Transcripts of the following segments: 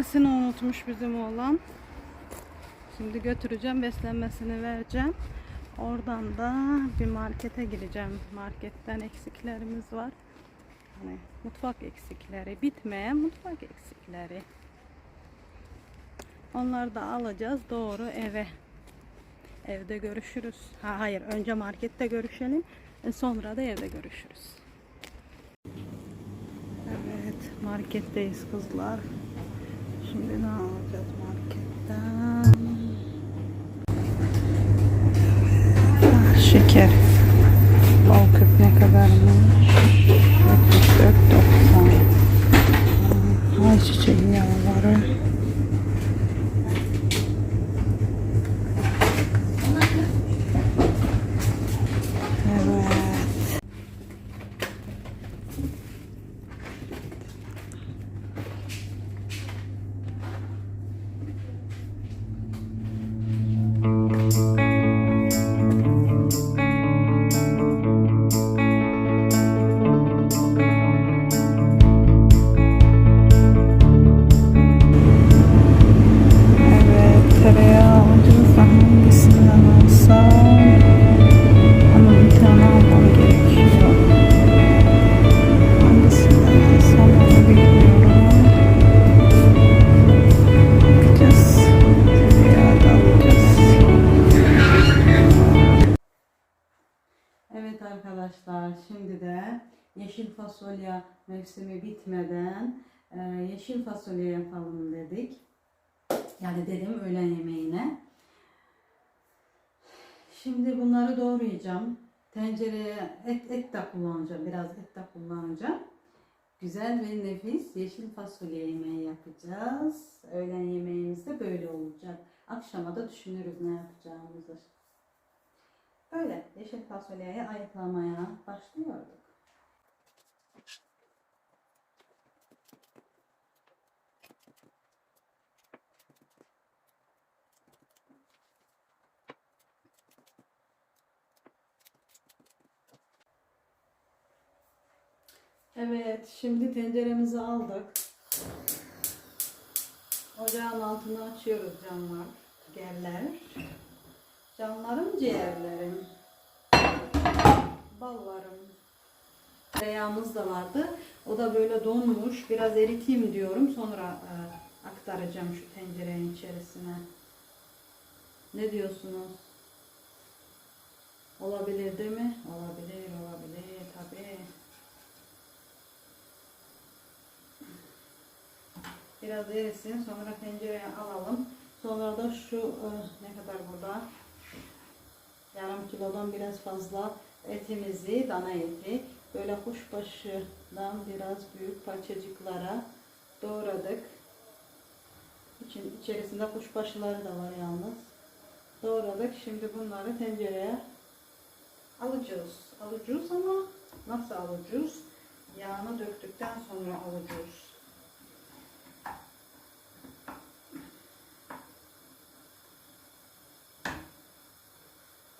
Beslenmesini unutmuş bizim oğlan. Şimdi götüreceğim beslenmesini vereceğim. Oradan da bir markete gireceğim. Marketten eksiklerimiz var. Hani mutfak eksikleri, bitmeyen mutfak eksikleri. Onları da alacağız doğru eve. Evde görüşürüz. Ha, hayır önce markette görüşelim. e, Sonra da evde görüşürüz. Evet marketteyiz kızlar. Şimdi ne alacağız marketten? Ah, şeker. Bal küp ne kadarmış? 74.90 Ay çiçeği yağları. Evet, arkadaşlar, şimdi de yeşil fasulye mevsimi bitmeden e, yeşil fasulye yapalım dedik. Yani dedim öğlen yemeğine. Şimdi bunları doğrayacağım. Tencereye et, et de kullanacağım. Biraz et de kullanacağım. Güzel ve nefis yeşil fasulye yemeği yapacağız. Öğlen yemeğimiz de böyle olacak. Akşama da düşünürüz ne yapacağımızı. Böyle yeşil fasulyeyi ayıklamaya başlıyorduk. Evet, şimdi tenceremizi aldık. Ocağın altını açıyoruz canlar, ciğerler. Canlarım ciğerlerim. Ballarım. Tereyağımız da vardı. O da böyle donmuş. Biraz eriteyim diyorum. Sonra e, aktaracağım şu tencerenin içerisine. Ne diyorsunuz? Olabilir değil mi? Olabilir, olabilir tabii. Biraz erisin. Sonra tencereye alalım. Sonra da şu e, ne kadar burada? Yarım kilodan biraz fazla etimizi, dana eti böyle kuşbaşından biraz büyük parçacıklara doğradık. İçin, içerisinde kuşbaşıları da var yalnız. Doğradık. Şimdi bunları tencereye alacağız. Alacağız ama nasıl alacağız? Yağını döktükten sonra alacağız.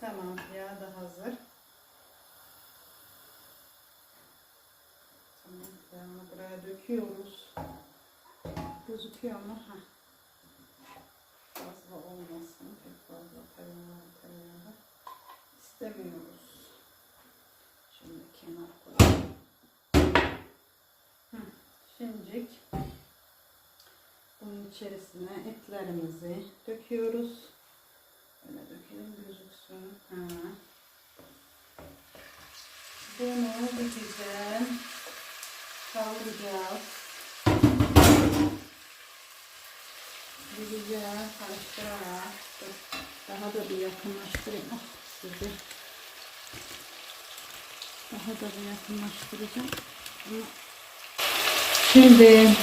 Tamam, yağ da hazır. Tamam, yağını buraya döküyoruz. Gözüküyor mu? Heh. Fazla olmasın, pek fazla tereyağı, tereyağı istemiyoruz. Şimdi kenar koyalım. Şimdilik bunun içerisine etlerimizi döküyoruz. Böyle dökelim gözüksün. Ha. Bunu bir güzel kavuracağız. Bir güzel karıştırarak daha da bir yakınlaştırayım oh, sizi. Daha da bir yakınlaştıracağım. Şimdi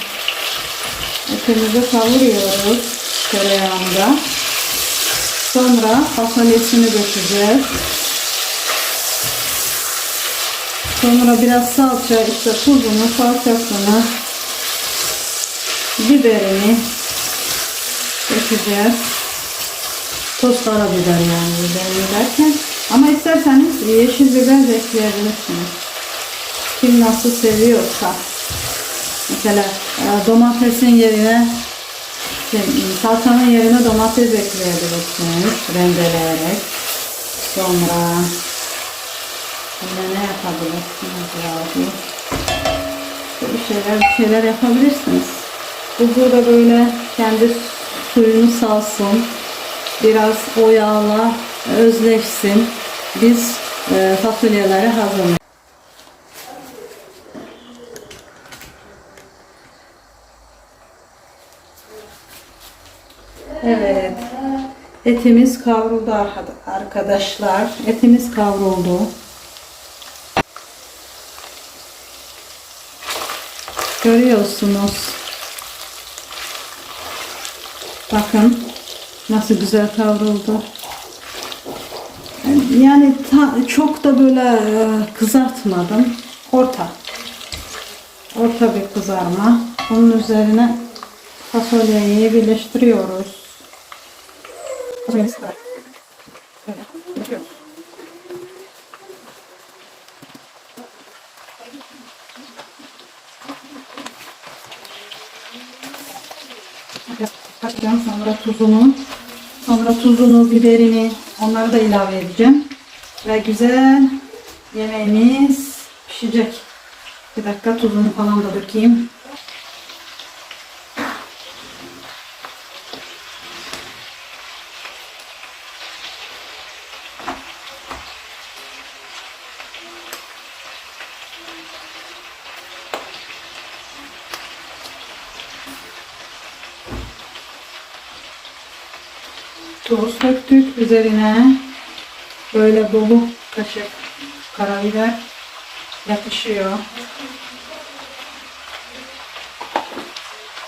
etimizi kavuruyoruz tereyağında. Sonra fasulyesini dökeceğiz. Sonra biraz salça, işte tuzunu, salçasını, biberini dökeceğiz. Toz karabiber yani biberini derken. Ama isterseniz yeşil biber de ekleyebilirsiniz. Kim nasıl seviyorsa. Mesela e, domatesin yerine şey, salçanın yerine domates ekleyebilirsiniz rendeleyerek. Sonra Şimdi ne yapabilirsiniz lazım? Bir şeyler bir şeyler yapabilirsiniz. Bu burada böyle kendi suyunu salsın. Biraz o yağla özleşsin. Biz e, fasulyeleri hazırlayalım. Evet. Etimiz kavruldu arka- arkadaşlar. Etimiz kavruldu. Görüyorsunuz. Bakın nasıl güzel kavruldu. Yani ta- çok da böyle e, kızartmadım. Orta. Orta bir kızarma. Onun üzerine fasulyeyi birleştiriyoruz. Fasulyemiz var. Böyle sonra tuzunu. Sonra tuzunu, biberini onları da ilave edeceğim. Ve güzel yemeğimiz pişecek. Bir dakika tuzunu falan da dökeyim. Tuz döktük üzerine böyle dolu kaşık karabiber yakışıyor.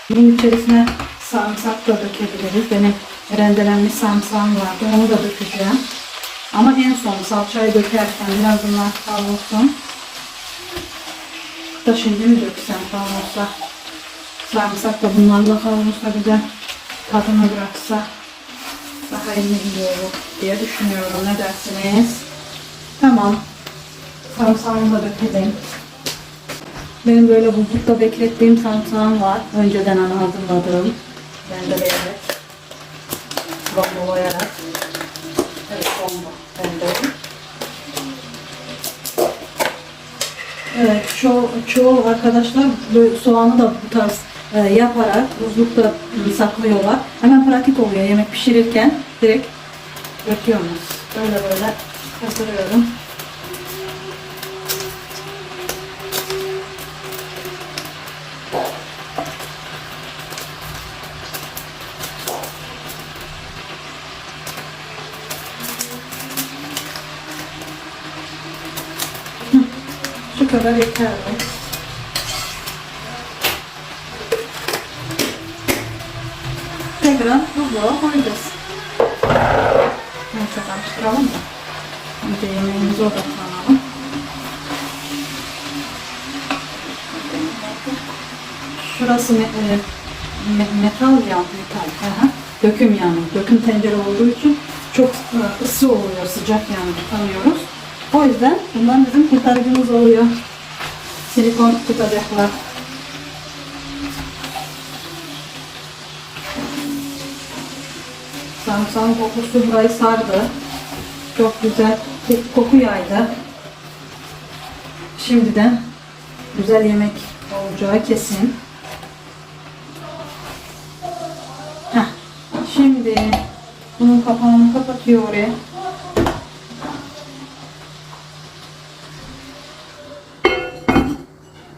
Bunun içerisine sarımsak da dökebiliriz. Benim rendelenmiş sarımsağım vardı. Onu da dökeceğim. Ama en son salçayı dökerken biraz bunlar kavrulsun. Da şimdi mi döksem kavrulsa? Sarımsak da bunlarla kavrulsa güzel tadını bıraksa daha iyi olur diye düşünüyorum. Ne dersiniz? Tamam. Sarımsağımı da dökelim. Benim böyle buzlukta beklettiğim sarımsağım var. Önceden ana hazırladığım. Rendeleyerek. Rombolayarak. Evet bomba. Rendeledim. Evet, çoğu, çoğu arkadaşlar soğanı da bu tarz e, yaparak buzlukta saklıyorlar. Hemen pratik oluyor yemek pişirirken direkt döküyoruz. Böyle böyle hazırlıyorum. Şu kadar yeterli. Tekrar buzluğa koyacağız. Neyse karıştıralım da. Önce yemeğimizi odaklanalım. Şurası me- e, me- metal ya metal. Aha. Döküm yani. Döküm tencere olduğu için çok e, ısı oluyor. Sıcak yani tutamıyoruz. O yüzden bundan bizim kurtarıcımız oluyor. Silikon tutacaklar. Sarımsağın kokusu burayı sardı. Çok güzel ko- koku yaydı. Şimdiden güzel yemek olacağı kesin. Heh. Şimdi bunun kapağını kapatıyor oraya.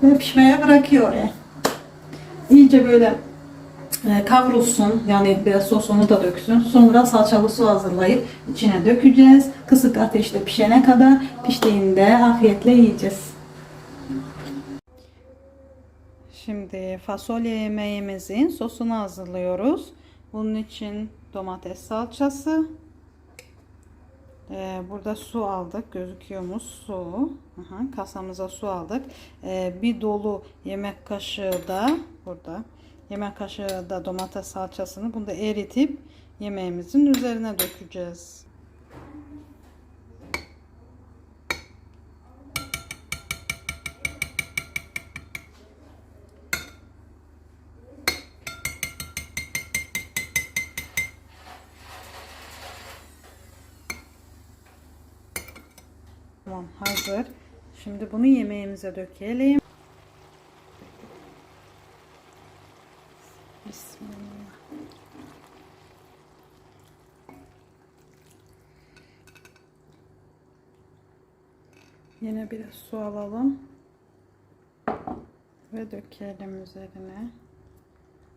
Ve pişmeye bırakıyor oraya. İyice böyle kavrulsun. Yani biraz sosunu da döksün. Sonra salçalı su hazırlayıp içine dökeceğiz. Kısık ateşte pişene kadar piştiğinde afiyetle yiyeceğiz. Şimdi fasulye yemeğimizin sosunu hazırlıyoruz. Bunun için domates salçası. Ee, burada su aldık. Gözüküyormuş su. Aha, kasamıza su aldık. Ee, bir dolu yemek kaşığı da burada yemek kaşığı da domates salçasını bunu da eritip yemeğimizin üzerine dökeceğiz. Tamam hazır. Şimdi bunu yemeğimize dökelim. Yine biraz su alalım. Ve dökelim üzerine.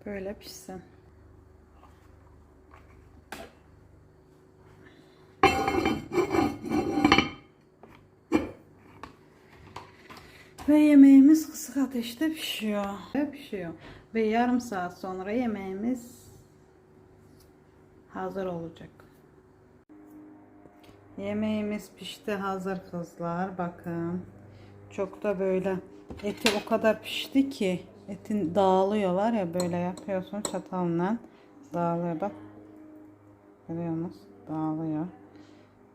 Böyle pişsin. Ve yemeğimiz kısık ateşte pişiyor. Pişiyor. Ve yarım saat sonra yemeğimiz hazır olacak. Yemeğimiz pişti hazır kızlar. Bakın. Çok da böyle eti o kadar pişti ki etin dağılıyor var ya böyle yapıyorsun çatalla dağılıyor bak. Görüyor musunuz? Dağılıyor.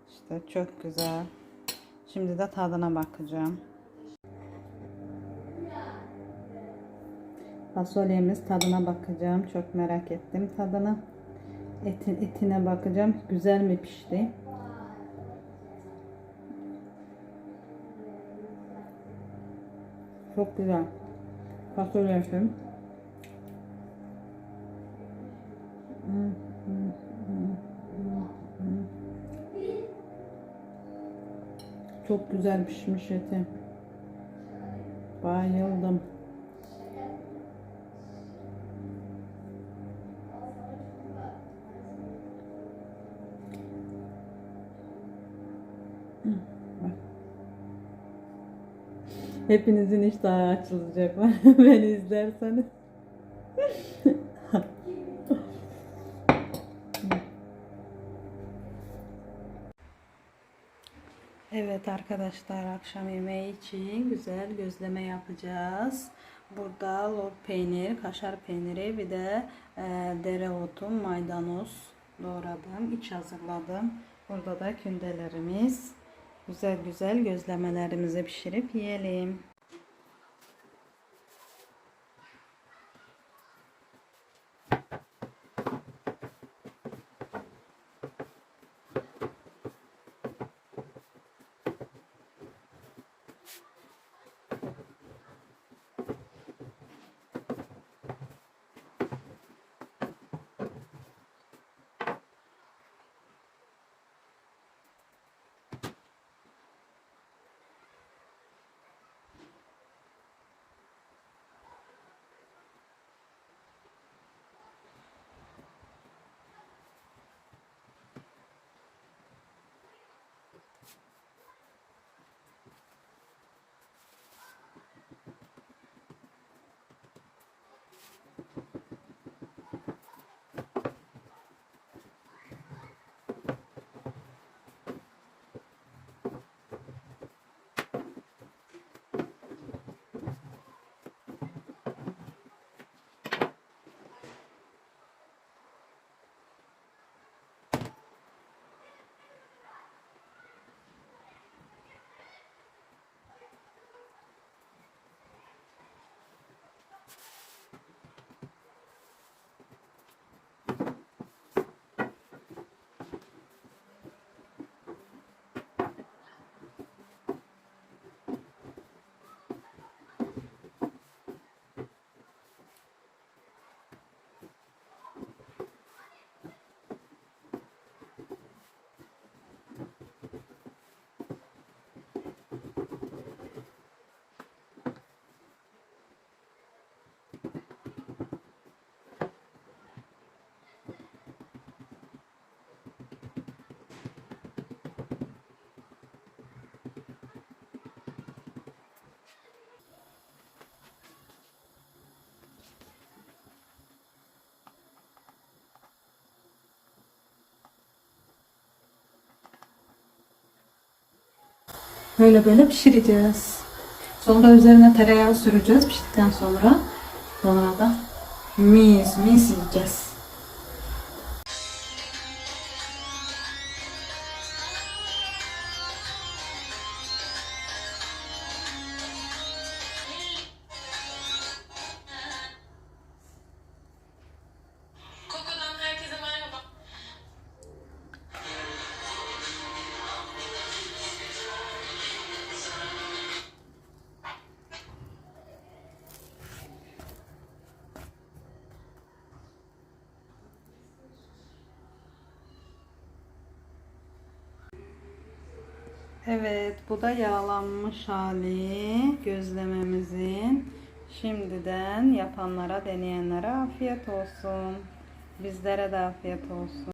İşte çok güzel. Şimdi de tadına bakacağım. Fasulyemiz tadına bakacağım. Çok merak ettim tadını. Etin etine bakacağım. Güzel mi pişti? Çok güzel. Fasulyesi. Çok güzel pişmiş eti. Bayıldım. Hepinizin iştahı açılacak beni izlerseniz. Evet arkadaşlar akşam yemeği için güzel gözleme yapacağız. Burada lor peynir, kaşar peyniri bir de e, dereotu, maydanoz doğradım, iç hazırladım. Burada da kündelerimiz. Güzel güzel gözlemelerimizi pişirip yiyelim. Böyle böyle pişireceğiz. Sonra üzerine tereyağı süreceğiz piştikten sonra. Sonra da mis mis yiyeceğiz. Evet, bu da yağlanmış hali gözlememizin. Şimdiden yapanlara, deneyenlere afiyet olsun. Bizlere de afiyet olsun.